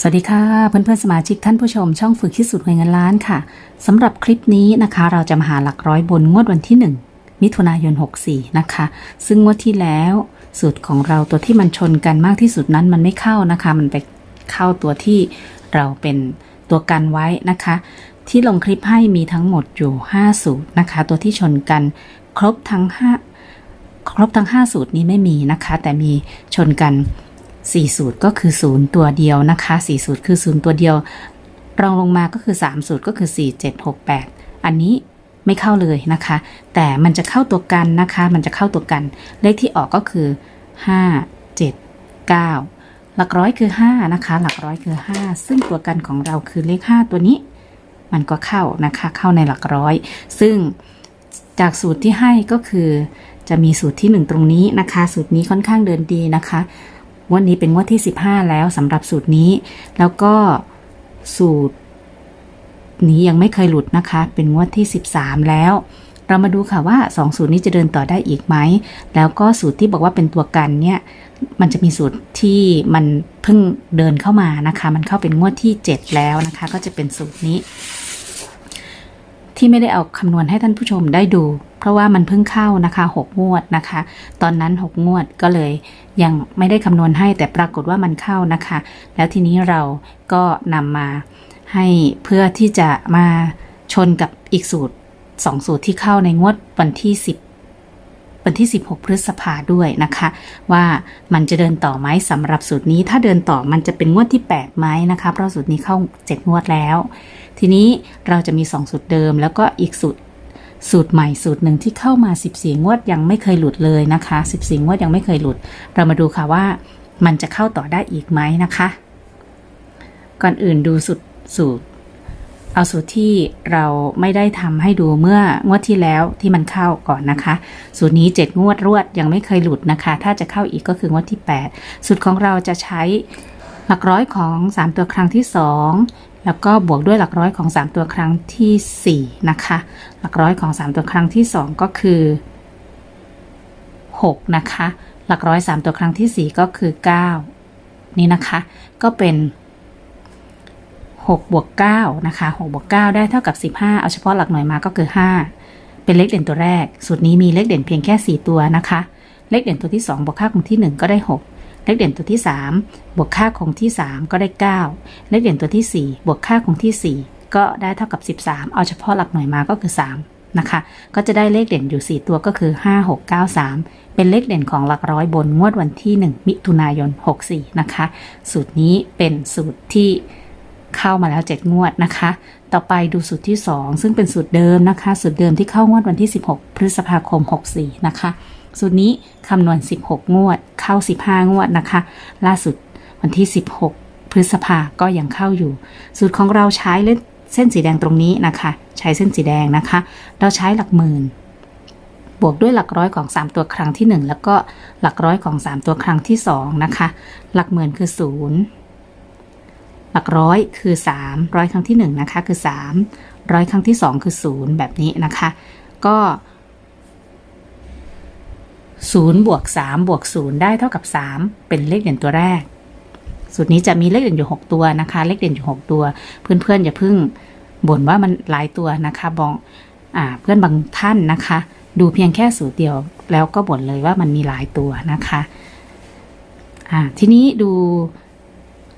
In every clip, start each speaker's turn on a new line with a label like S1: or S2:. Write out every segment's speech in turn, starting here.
S1: สวัสดีค่ะเพื่อนๆสมาชิกท่านผู้ชม ช่องฝึกที่สุดเงินล้านค่ะสำหรับคลิปนี้นะคะ เราจะมาหาหลักร้อยบนงวดวันที่ 1 มิถุนายน 64 นะคะ ซึ่งงวดที่แล้วสูตรของเราตัวที่มันชนกันมากที่สุดนั้นมันไม่เข้านะคะ มันไปเข้าตัวที่เราเป็นตัวกันไว้นะคะ ที่ลงคลิปให้มีทั้งหมดอยู่ 5 สูตรนะคะ ตัวที่ชนกันครบทั้ง 5 ครบทั้ง 5 สูตรนี้ไม่มีนะคะ แต่มีชนกัน 4 สูตรก็คือ 0 ตัวเดียวนะคะ 4 สูตรคือ 0 ตัวเดียว รองลงมาก็คือ 3 สูตรก็คือ 4 7 6 8 อันนี้ไม่เข้าเลยนะคะ แต่มันจะเข้าตัวกันนะคะ มันจะเข้าตัวกัน เลขที่ออกก็คือ 5 7 9 หลักร้อยคือ 5 นะคะ หลักร้อยคือ 5 ซึ่งตัวกันของเราคือเลข 5 ตัวนี้ มันก็เข้านะคะ เข้าในหลักร้อย ซึ่งจากสูตรที่ให้ก็คือจะมีสูตรที่ 1 ตรงนี้นะคะ สูตรนี้ค่อนข้างเดินดีนะคะ งวดนี้เป็นงวดที่ 15 แล้วสำหรับสูตรนี้ แล้วก็สูตร นี้ยังไม่เคยหลุดนะคะ เป็นงวดที่ 13 แล้ว เรามาดูค่ะว่า2สูตรนี้จะเดินต่อได้อีกไหม แล้วก็สูตรที่บอกว่าเป็นตัวกันเนี่ยมันจะมีสูตรที่มันเพิ่งเดินเข้ามานะคะ มันเข้าเป็นงวดที่ 7 แล้วนะคะ ก็จะเป็นสูตรนี้ ที่ไม่ได้เอาคำนวณให้ท่านผู้ชมได้ดู ราะว่ามันเพิ่งเข้านะคะ 6 งวดนะคะ ตอนนั้น 6 งวดก็เลยยังไม่ได้คำนวณให้แต่ปรากฏว่ามันเข้านะคะ แล้วทีนี้เราก็นำมาให้เพื่อที่จะมาชนกับอีกสูตร 2 สูตรที่เข้าในงวดวันที่ 10วันที่ 16 พฤษภาด้วยนะคะ ว่ามันจะเดินต่อไหมสำหรับสูตรนี้ ถ้าเดินต่อมันจะเป็นงวดที่ 8 ไหมนะคะ เพราะสูตรนี้เข้า 7 งวดแล้ว ทีนี้เราจะมี 2 สูตรเดิม แล้วก็อีกสูตร สูตรใหม่สูตรหนึ่งที่เข้ามา 14 งวดยังไม่เคยหลุดเลยนะคะ 14 งวดยังไม่เคยหลุด เรามาดูค่ะว่ามันจะเข้าต่อได้อีกไหมนะคะ ก่อนอื่นดูสูตรสูตร เอาสูตรที่เราไม่ได้ทำให้ดูเมื่องวดที่แล้วที่มันเข้าก่อนนะคะ สูตรนี้ 7 งวดรวดยังไม่เคยหลุดนะคะ ถ้าจะเข้าอีกก็คืองวดที่ 8 สูตรของเราจะใช้หลักร้อยของ 3 ตัวครั้งที่ 2 แล้วก็บวกด้วยหลักร้อยของ 3 ตัวครั้งทีสี่ 4 นะคะ หลักร้อยของ 3 ตัวครั้งที่ 2 ก็คือ 6 นะคะ หลักร้อย 3 ตัวครั้งทีสี่ 4 ก็คือ 9 นี่นะคะ ก็เป็น6บวก9นะคะ6บวก9ได้เท่ากับ 15 เอาเฉพาะหลักหน่วยมาก็คือ 5 เป็นเลขเด่นตัวแรก สูตรนี้มีเลขเด่นเพียงแค่ 4 ตัวนะคะ เลขเด่นตัวที่ 2 บวกค่าคงที่ 1 ก็ได้ 6 เลขเด่นตัวที่ 3 บวกค่าคงที่ 3 ก็ได้9เลขเด่นตัวที่ 4 บวกค่าคงที่ 4 ก็ได้เท่ากับ 13 เอาเฉพาะหลักหน่วยมาก็คือ 3 นะคะ ก็จะได้เลขเด่นอยู่ 4 ตัวก็คือ 5 6 9 3 เป็นเลขเด่นของหลักร้อยบนงวดวันที่ 1 มิถุนายน 64 นะคะ สูตรนี้เป็นสูตรที่เข้ามาแล้ว 7 งวดนะคะ ต่อไปดูสูตรที่ 2 ซึ่งเป็นสูตรเดิมนะคะ สูตรเดิมที่เข้างวดวันที่ 16 พฤษภาคม 64 นะคะ สูตรนี้คำนวณ 16 งวด เข้า 15 งวดนะคะ ล่าสุดวันที่ 16 พฤษภาก็ยังเข้าอยู่ สูตรของเราใช้เลเส้นสีแดงตรงนี้นะคะ ใช้เส้นสีแดงนะคะ เราใช้หลักหมื่น บวกด้วยหลักร้อยของ 3 ตัวครั้งที่ 1 แล้วก็หลักร้อยของ 3 ตัวครั้งที่ 2 นะคะ หลักหมื่นคือ 0 หลักร้อยคือ 3 ร้อยครั้งที่ 1 นะคะ คือ 3 ร้อยครั้งที่ 2 คือ 0 แบบนี้นะคะ ก็ 0บวก3บวก0ได้เท่ากับ 3 เป็นเลขเด่นตัวแรก สูตรนี้จะมีเลขเด่นอยู่ 6 ตัวนะคะ เลขเด่นอยู่ 6 ตัว เพื่อนๆอย่าเพิ่งบ่นว่ามันหลายตัวนะคะบองอเพื่อนบางท่านนะคะ ดูเพียงแค่สูตรเดียว แล้วก็บ่นเลยว่ามันมีหลายตัวนะคะทีนี้ดู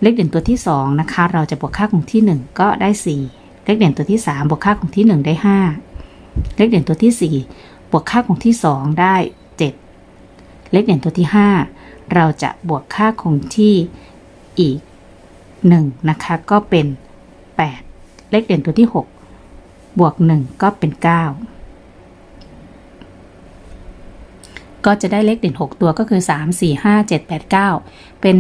S1: เลขเด่นตัวที่สองนะคะ เราจะบวกค่าคงที่หนึ่งก็ได้สี่เลขเด่นตัวที่สามบวกค่าคงที่หนึ่งได้ห้าเลขเด่นตัวที่สี่บวกค่าคงที่สองได้ เลขเด่นตัวที่ห้าเราจะบวกค่าคงที่อีกหนึ่งนะคะ ก็เป็นแปดเลขเด่นตัวที่หกบวกหนึ่งก็เป็นเก้าก็จะได้เลขเด่น 6 ตัวก็คือ 3 4 5 7 8 9 เป็น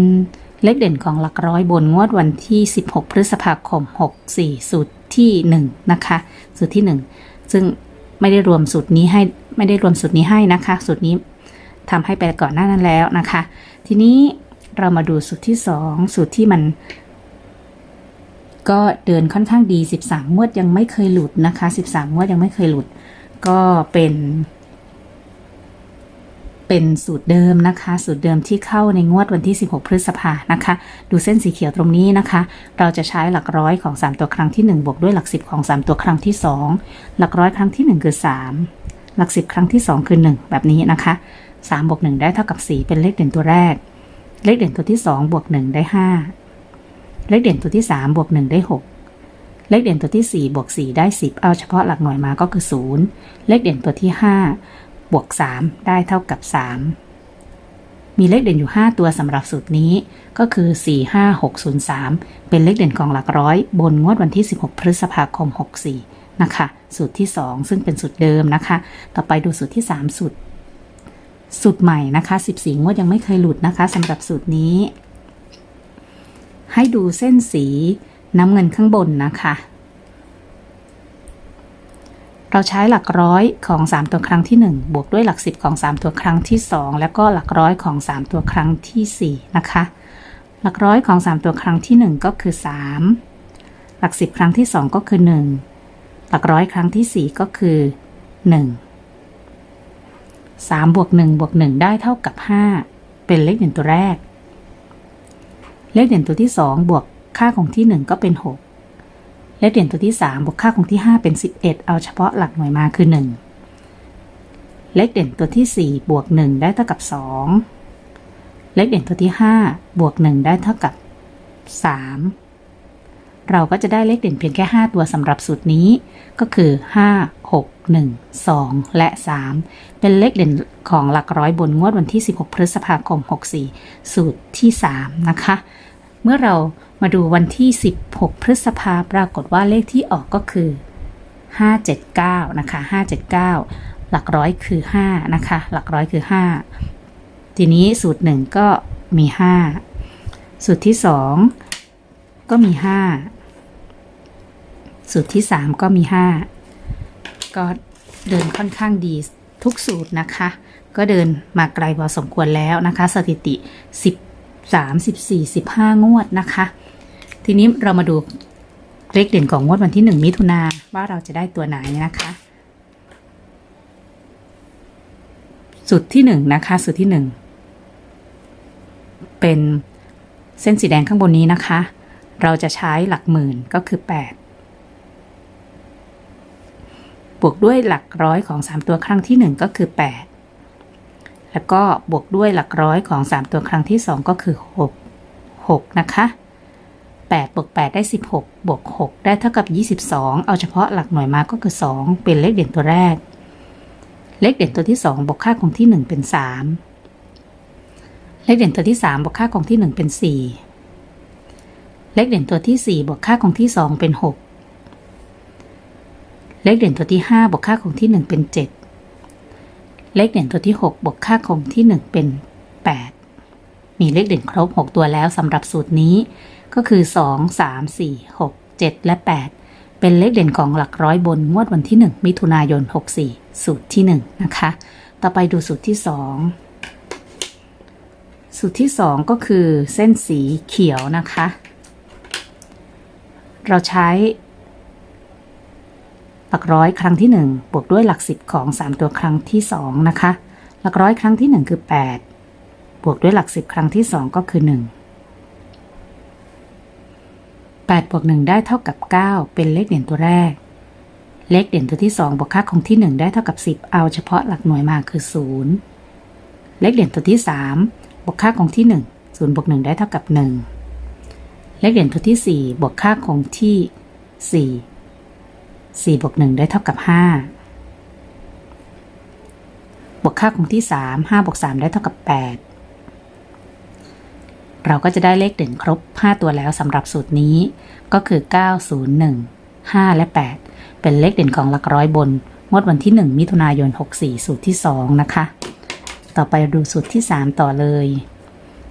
S1: เลขเด่นของหลักร้อยบนงวดวันที่ 16 พฤษภาคม 64 สูตรที่ 1 นะคะ สูตรที่ 1 ซึ่งไม่ได้รวมสูตรนี้ให้ไม่ได้รวมสูตรนี้ให้นะคะ สูตรนี้ ทำให้ไปก่อนหน้านั้นแล้วนะคะ ทีนี้เรามาดูสูตรที่ 2 สูตรที่มัน ก็เดินค่อนข้างดี 13 งวดยังไม่เคยหลุดนะคะ 13 งวดยังไม่เคยหลุด ก็เป็น เป็นสูตรเดิมนะคะ สูตรเดิมที่เข้าในงวดวันที่ 16 พฤษภานะคะ ดูเส้นสีเขียวตรงนี้นะคะ เราจะใช้หลักร้อยของ 3 ตัวครั้งที่ 1 บวกด้วยหลัก 10 ของ 3 ตัวครั้งที่ 2 หลักร้อยครั้งที่ 1 คือ 3 หลัก 10 ครั้งที่ 2 คือ 1 แบบนี้นะคะ 3บวก1ได้เท่ากับ 4 เป็นเลขเด่นตัวแรก เลขเด่นตัวที่ 2 บวก 1 ได้ 5 เลขเด่นตัวที่ 3 บวก 1 ได้ 6 เลขเด่นตัวที่ 4 บวก 4 ได้ 10 เอาเฉพาะหลักหน่วยมาก็คือ 0 เลขเด่นตัวที่ 5 บวก 3 ได้เท่ากับ 3 มีเลขเด่นอยู่ 5 ตัวสำหรับสูตรนี้ก็คือ 4 5 6 0 3 เป็นเลขเด่นของหลักร้อย บนงวดวันที่ 16 พฤษภาคม 64 นะคะ สูตรที่ 2 ซึ่งเป็นสูตรเดิมนะคะ ต่อไปดูสูตรที่ 3 สูตร สูตรใหม่นะคะ 14 งวดยังไม่เคยหลุดนะคะสำหรับสูตรนี้ ให้ดูเส้นสีน้ำเงินข้างบนนะคะ เราใช้หลักร้อยของ 3 ตัวครั้งที่ 1 บวกด้วยหลัก 10 ของ 3 ตัวครั้งที่ 2 แล้วก็หลักร้อยของ 3 ตัวครั้งที่ 4 นะคะ หลักร้อยของ 3 ตัวครั้งที่ 1 ก็คือ 3 หลัก 10 ครั้งที่ 2 ก็คือ 1 หลักร้อยครั้งที่ 4 ก็คือ 1 3บวก1บวก1ได้เท่ากับ 5 เป็นเลขเด่นตัวแรก เลขเด่นตัวที่ 2 บวกค่าของที่ 1 ก็เป็น 6 เลขเด่นตัวที่ 3 บวกค่าของที่ 5 เป็น 11 เอาเฉพาะหลักหน่วยมาคือ 1 เลขเด่นตัวที่ 4 บวก 1 ได้เท่ากับ 2 เลขเด่นตัวที่ 5 บวก 1 ได้เท่ากับ 3 เราก็จะได้เลขเด่นเพียงแค่ 5 ตัวสำหรับสูตรนี้ก็คือ 5 6 1 2 และ 3 เป็นเลขเด่นของหลักร้อยบนงวดวันที่ 16 พฤษภาคม 64 สูตรที่ 3 นะคะ เมื่อเรามาดูวันที่ 16 พฤษภาปรากฏว่าเลขที่ออกก็คือ 579 นะคะ 579 หลักร้อยคือ 5 นะคะ หลักร้อยคือ 5 ทีนี้สูตร 1 ก็มี 5 สูตรที่ 2 ก็มี 5 สูตรที่ 3 ก็มี 5 ก็เดินค่อนข้างดีทุกสูตรนะคะ ก็เดินมาไกลพอสมควรแล้วนะคะ สถิติ 13 14 15 งวดนะคะ ทีนี้เรามาดูเลขเด่นของงวดวันที่ 1 มิถุนาว่าเราจะได้ตัวไหนนะคะ สูตรที่ 1 นะคะ สูตรที่ 1 เป็นเส้นสีแดงข้างบนนี้นะคะ เราจะใช้หลักหมื่นก็คือ 8 บวกด้วยหลักร้อยของ 3 ตัวครั้งที่ 1 ก็คือ 8 แล้วก็บวกด้วยหลักร้อยของ 3 ตัวครั้งที่ 2 ก็คือ 6 6 นะคะ 8 บวก 8 ได้ 16 บวก 6 ได้เท่ากับ 22 เอาเฉพาะหลักหน่วยมาก็คือ 2 เป็นเลขเด่นตัวแรก เลขเด่นตัวที่ 2 บวกค่าของที่ 1 เป็น 3 เลขเด่นตัวที่ 3 บวกค่าของที่ 1 เป็น 4 เลขเด่นตัวที่ 4 บวกค่าของที่ 2 เป็น 6 เลขเด่นตัวที่ 5 บวกค่าของที่ 1 เป็น 7 เลขเด่นตัวที่ 6 บวกค่าของที่ 1 เป็น 8 มีเลขเด่นครบ 6 ตัวแล้วสำหรับสูตรนี้ ก็คือ 2 3 4 6 7 และ 8 เป็นเลขเด่นของหลักร้อยบนงวดวันที่ 1 มิถุนายน 64 สูตรที่ 1 นะคะ ต่อไปดูสูตรที่ 2 สูตรที่ 2 ก็คือเส้นสีเขียวนะคะ เราใช้ หลักร้อยครั้งที่ 1 บวกด้วยหลัก 10 ของ 3 ตัวครั้งที่ 2 นะคะ หลักร้อยครั้งที่ 1 คือ 8 บวกด้วยหลัก 10 ครั้งที่ 2 ก็คือ 1 8บวก1ได้เท่ากับ 9 เป็นเลขเด่นตัวแรก เลขเด่นตัวที่ 2 บวกค่าของที่ 1 ได้เท่ากับ 10 เอาเฉพาะหลักหน่วยมาคือ 0 เลขเด่นตัวที่ 3 บวกค่าของที่ 1 0บวก1ได้เท่ากับ 1 เลขเด่นตัวที่ 4 บวกค่าของที่ 4 4บวก1ได้เท่ากับ 5 บวกค่าของที่ 3 5บวก3ได้เท่ากับ 8 เราก็จะได้เลขเด่นครบ 5 ตัวแล้วสำหรับสูตรนี้ ก็คือ 9 0 1 5 และ 8 เป็นเลขเด่นของหลักร้อยบน งวดวันที่ 1 มิถุนายน 64 สูตรที่ 2 นะคะ ต่อไปดูสูตรที่ 3 ต่อเลย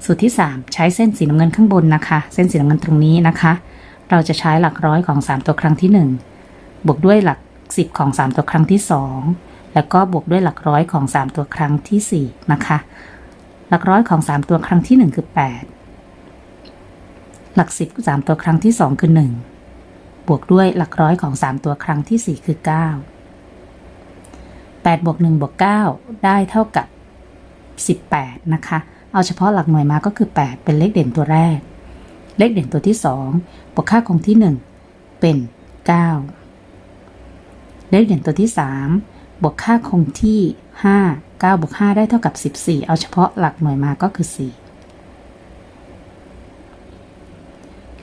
S1: สูตรที่ 3 ใช้เส้นสีน้ำเงินข้างบนนะคะ เส้นสีน้ำเงินตรงนี้นะคะ เราจะใช้หลักร้อยของ 3 ตัวครั้งที่ 1 บวกด้วยหลัก 10 ของ 3 ตัวครั้งที่ 2 แล้วก็บวกด้วยหลักร้อยของ 3 ตัวครั้งที่ 4 นะคะ หลักร้อยของ 3 ตัวครั้งที่ 1 คือ 8 หลัก 10 3 ตัวครั้งที่ 2 คือ 1 บวกด้วยหลักร้อยของ 3 ตัวครั้งที่ 4 คือ 9 8บวก1บวก9ได้เท่ากับ 18 นะคะ เอาเฉพาะหลักหน่วยมาก็คือ 8 เป็นเลขเด่นตัวแรก เลขเด่นตัวที่ 2 บวกค่าคงที่ 1 เป็น 9 เลขเด่นตัวที่ 3 บวกค่าคงที่ 5 9บวก5ได้เท่ากับ 14 เอาเฉพาะหลักหน่วยมาก็คือ 4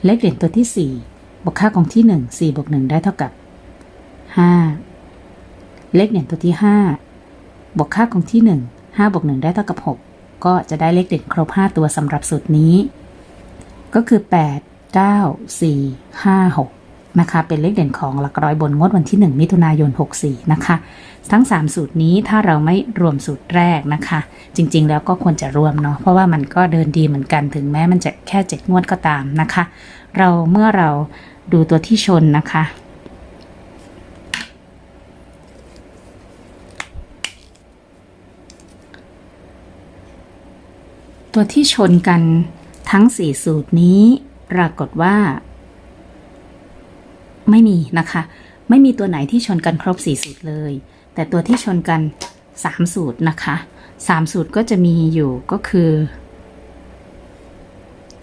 S1: เลขเด่นตัวที่ 4 บวกค่าคงที่ 1 4บวก1ได้เท่ากับ 5 เลขเด่นตัวที่ 5 บวกค่าคงที่ 1 5บวก1ได้เท่ากับ 6 ก็จะได้เลขเด่นครบ 5 ตัวสำหรับสูตรนี้ ก็คือ 8 9 4 5 6 นะคะ เป็นเลขเด่นของหลักร้อยบนงวดวันที่ 1 มิถุนายน 64 นะคะ ทั้ง 3 สูตรนี้ถ้าเราไม่รวมสูตรแรกนะคะ จริงๆ แล้วก็ควรจะรวมเนาะเพราะว่ามันก็เดินดีเหมือนกันถึงแม้มันจะแค่ 7 งวดก็ตามนะคะ เราเมื่อเราดูตัวที่ชนนะคะตัวที่ชนกันทั้ง 4 สูตรนี้ ปรากฏว่า ไม่มีนะคะ ไม่มีตัวไหนที่ชนกันครบ 4 สูตรเลย แต่ตัวที่ชนกัน 3 สูตรนะคะ 3 สูตรก็จะมีอยู่ก็คือ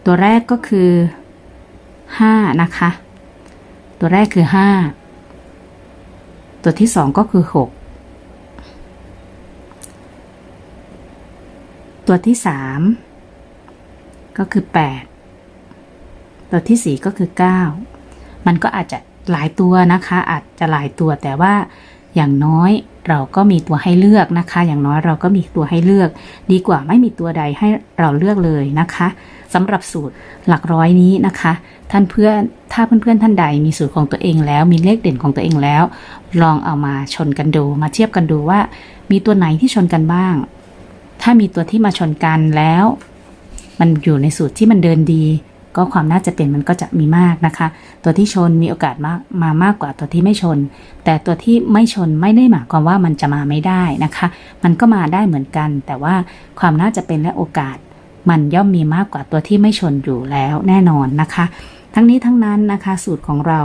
S1: ตัวแรกก็คือ 5 นะคะ ตัวแรกคือ 5 ตัวที่ 2 ก็คือ 6ตัวที่3ก็คือ8ตัวที่4ก็คือ9มันก็อาจจะ หลายตัวนะคะ อาจจะหลายตัวแต่ว่าอย่างน้อยเราก็มีตัวให้เลือกนะคะ อย่างน้อยเราก็มีตัวให้เลือก ดีกว่าไม่มีตัวใดให้เราเลือกเลยนะคะสำหรับสูตรหลักร้อยนี้นะคะ ท่านเพื่อนถ้าเพื่อนๆท่านใดมีสูตรของตัวเองแล้ว มีเลขเด่นของตัวเองแล้ว ลองเอามาชนกันดู มาเทียบกันดูว่า มีตัวไหนที่ชนกันบ้าง ถ้ามีตัวที่มาชนกันแล้ว มันอยู่ในสูตรที่มันเดินดี ก็ความน่าจะเป็นมันก็จะมีมากนะคะ ตัวที่ชนมีโอกาสมามามากกว่าตัวที่ไม่ชน แต่ตัวที่ไม่ชนไม่ได้หมายความว่ามันจะมาไม่ได้นะคะ มันก็มาได้เหมือนกัน แต่ว่าความน่าจะเป็นและโอกาส มันย่อมมีมากกว่าตัวที่ไม่ชนอยู่แล้วแน่นอนนะคะ ทั้งนี้ทั้งนั้นนะคะสูตรของเรา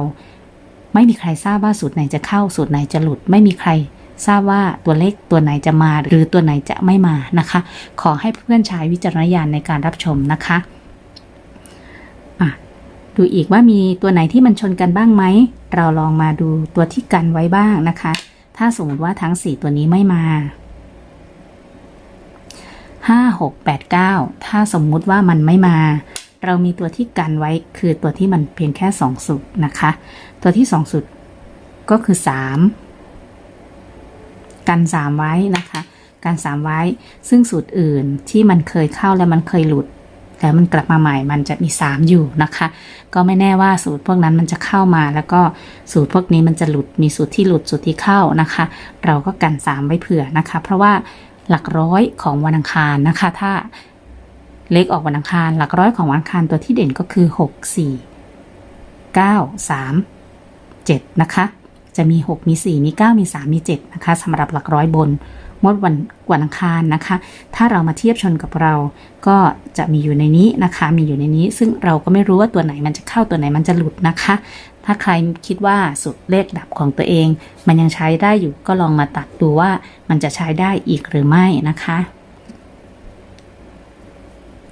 S1: ไม่มีใครทราบว่าสูตรไหนจะเข้าสูตรไหนจะหลุด ไม่มีใครทราบว่าตัวเลขตัวไหนจะมาหรือตัวไหนจะไม่มานะคะ ขอให้เพื่อนใช้วิจารณญาณในการรับชมนะคะ ดูอีกว่ามีตัวไหนที่มันชนกันบ้างไหม เราลองมาดูตัวที่กันไว้บ้างนะคะ ถ้าสมมติว่าทั้ง 4 ตัวนี้ไม่มา 5 6 8 9 ถ้าสมมุติว่ามันไม่มา เรามีตัวที่กันไว้คือตัวที่มันเพียงแค่2สุดนะคะ ตัวที่2สุดก็คือ 3 กัน 3 ไว้นะคะกัน3ไว้ ซึ่งสูตรอื่นที่มันเคยเข้าแล้วมันเคยหลุด แล้วมันกลับมาใหม่มันจะมี 3 อยู่นะคะ ก็ไม่แน่ว่าสูตรพวกนั้นมันจะเข้ามา แล้วก็สูตรพวกนี้มันจะหลุดมีสูตรที่หลุดสูตรที่เข้านะคะ เราก็กัน 3 ไว้เผื่อนะคะ เพราะว่าหลักร้อยของวันอังคารนะคะ ถ้าเลขออกวันอังคาร หลักร้อยของวันอังคารตัวที่เด่นก็คือ 6 4 9 3 7 นะคะ จะมี 6 มี 4 มี 9 มี 3 มี 7 นะคะสำหรับหลักร้อยบน งดวันกวันอังคารนะคะ ถ้าเรามาเทียบชนกับเรา ก็จะมีอยู่ในนี้นะคะ มีอยู่ในนี้ ซึ่งเราก็ไม่รู้ว่าตัวไหนมันจะเข้าตัวไหนมันจะหลุดนะคะ ถ้าใครคิดว่าสุดเลขดับของตัวเอง มันยังใช้ได้อยู่ก็ลองมาตัดดูว่ามันจะใช้ได้อีกหรือไม่นะคะ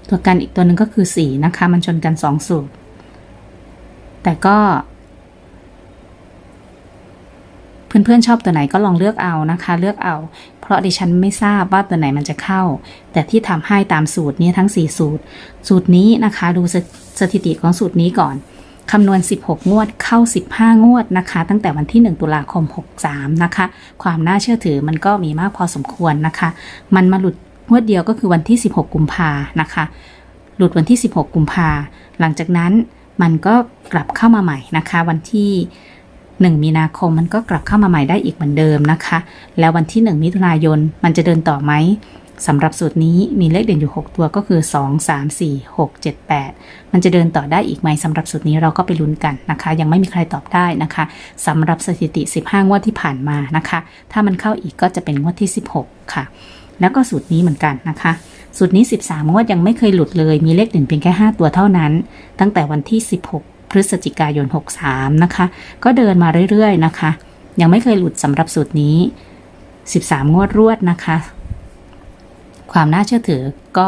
S1: ตัวกันอีกตัวหนึ่งก็คือ 4 นะคะ มันชนกัน 2 สูตร แต่ก็ เพื่อนๆชอบตัวไหนก็ลองเลือกเอานะคะ เลือกเอา เพราะดิฉันไม่ทราบว่าตัวไหนมันจะเข้า แต่ที่ทำให้ตามสูตรนี้ทั้ง 4 สูตร สูตรนี้นะคะ ดูสสถิติของสูตรนี้ก่อนคำนวณ 16 งวดเข้า 15 งวดนะคะ ตั้งแต่วันที่ 1 ตุลาคม 63 นะคะ ความน่าเชื่อถือมันก็มีมากพอสมควรนะคะ มันมาหลุดงวดเดียวก็คือวันที่ 16 กุมภานะคะ หลุดวันที่ 16 กุมภาหลังจากนั้นมันก็กลับเข้ามาใหม่นะคะ วันที่ 1 มีนาคมมันก็กลับเข้ามาใหม่ได้อีกเหมือนเดิมนะคะ แล้ววันที่ 1 มิถุนายนมันจะเดินต่อไหมสำหรับสูตรนี้มีเลขเด่นอยู่ 6 ตัวก็คือ 2 3 4 6 7 8 มันจะเดินต่อได้อีกไหมสำหรับสูตรนี้เราก็ไปลุ้นกันนะคะ ยังไม่มีใครตอบได้นะคะสำหรับสถิติ 15 งวดที่ผ่านมานะคะ ถ้ามันเข้าอีกก็จะเป็นงวดที่ 16 ค่ะ แล้วก็สูตรนี้เหมือนกันนะคะ สูตรนี้ 13 งวดยังไม่เคยหลุดเลย มีเลขเด่นเพียงแค่ 5 ตัวเท่านั้น ตั้งแต่วันที่ 16 ฤศจิกายน 63 นะคะ ก็เดินมาเรื่อยๆนะคะ ยังไม่เคยหลุดสำหรับสูตรนี้ 13 งวดรวดนะคะคความน่าเชื่อถือก็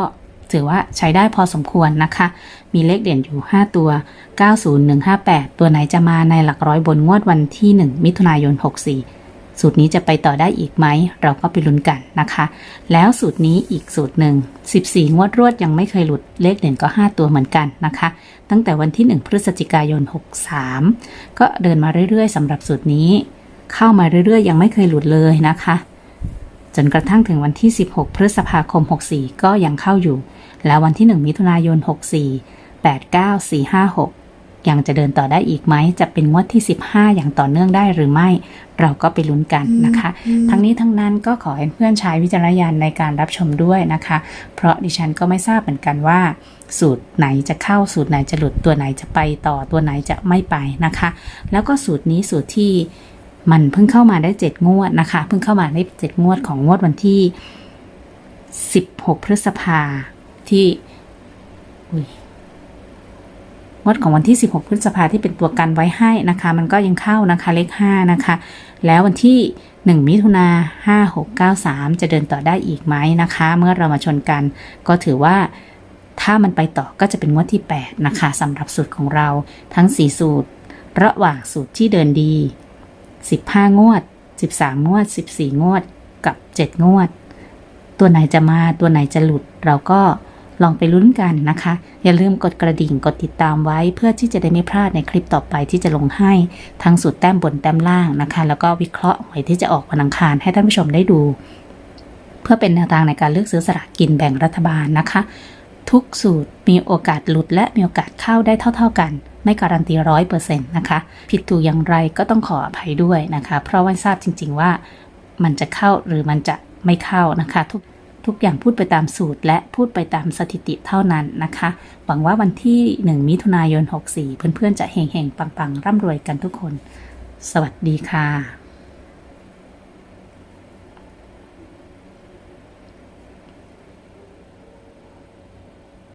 S1: ถือว่าใช้ได้พอสมควรนะคะ มีเลขเด่นอยู่ 5 ตัว 90158 ตัวไหนจะมาในหลักร้อยบนงวดวันที่ 1 มิถุนายน 64 สูตรนี้จะไปต่อได้อีกไหม เราก็ไปลุ้นกันนะคะ แล้วสูตรนี้อีกสูตรหนึ่ง 14 งวดรวดยังไม่เคยหลุดเลขเด่นก็ 5 ตัวเหมือนกันนะคะ ตั้งแต่วันที่ 1 พฤศจิกายน 63 ก็เดินมาเรื่อยๆสำหรับสูตรนี้ เข้ามาเรื่อยๆ ยังไม่เคยหลุดเลยนะคะ จนกระทั่งถึงวันที่ 16 พฤษภาคม 64 ก็ยังเข้าอยู่ แล้ววันที่ 1 มิถุนายน 64 8 9 4 5 6 ยังจะเดินต่อได้อีกไหม จะเป็นงวดที่ 15 อย่างต่อเนื่องได้หรือไม่ เราก็ไปลุ้นกันนะคะ ทั้งนี้ทั้งนั้นก็ขอให้เพื่อนใช้วิจารณญาณในการรับชมด้วยนะคะ เพราะดิฉันก็ไม่ทราบเหมือนกันว่า สูตรไหนจะเข้าสูตรไหนจะหลุดตัวไหนจะไปต่อตัวไหนจะไม่ไปนะคะ แล้วก็สูตรนี้สูตรที่มันเพิ่งเข้ามาได้ 7 งวดนะคะ เพิ่งเข้ามาได้ 7 งวดของงวดวันที่ 16 พฤษภาที่อุ๊ย งวดของวันที่ 16 พฤษภาที่เป็นตัวกันไว้ให้นะคะ มันก็ยังเข้านะคะเลข5นะคะ แล้ววันที่ 1 มิถุนา5 6 9 3 จะเดินต่อได้อีกไหมนะคะ เมื่อเรามาชนกันก็ถือว่าถ้ามันไปต่อก็จะเป็นงวดที่ 8 นะคะสำหรับสูตรของเราทั้ง 4 สูตร ระหว่างสูตรที่เดินดี 15 งวด 13 งวด 14 งวดกับ 7 งวด ตัวไหนจะมาตัวไหนจะหลุดเราก็ ลองไปลุ้นกันนะคะ อย่าลืมกดกระดิ่งกดติดตามไว้เพื่อที่จะได้ไม่พลาดในคลิปต่อไปที่จะลงให้ทั้งสูตรแต้มบนแต้มล่างนะคะ แล้วก็วิเคราะห์หวยที่จะออกวันอังคารให้ท่านผู้ชมได้ดู เพื่อเป็นแนวทางในการเลือกซื้อสลากกินแบ่งรัฐบาลนะคะ ทุกสูตรมีโอกาสหลุดและมีโอกาสเข้าได้เท่า ๆกันไม่การันตีร้อยเปอร์เซ็นต์นะคะ ผิดถูกอย่างไรก็ต้องขออภัยด้วยนะคะ เพราะว่าทราบจริง ๆ ว่ามันจะเข้าหรือมันจะไม่เข้านะคะ ทุก ทุกอย่างพูดไปตามสูตรและพูดไปตามสถิติเท่านั้นนะคะ หวังว่าวันที่ 1 มิถุนายน 64 เพื่อนๆจะเฮงๆ ปังๆ ร่ำรวยกันทุกคน สวัสดีค่ะ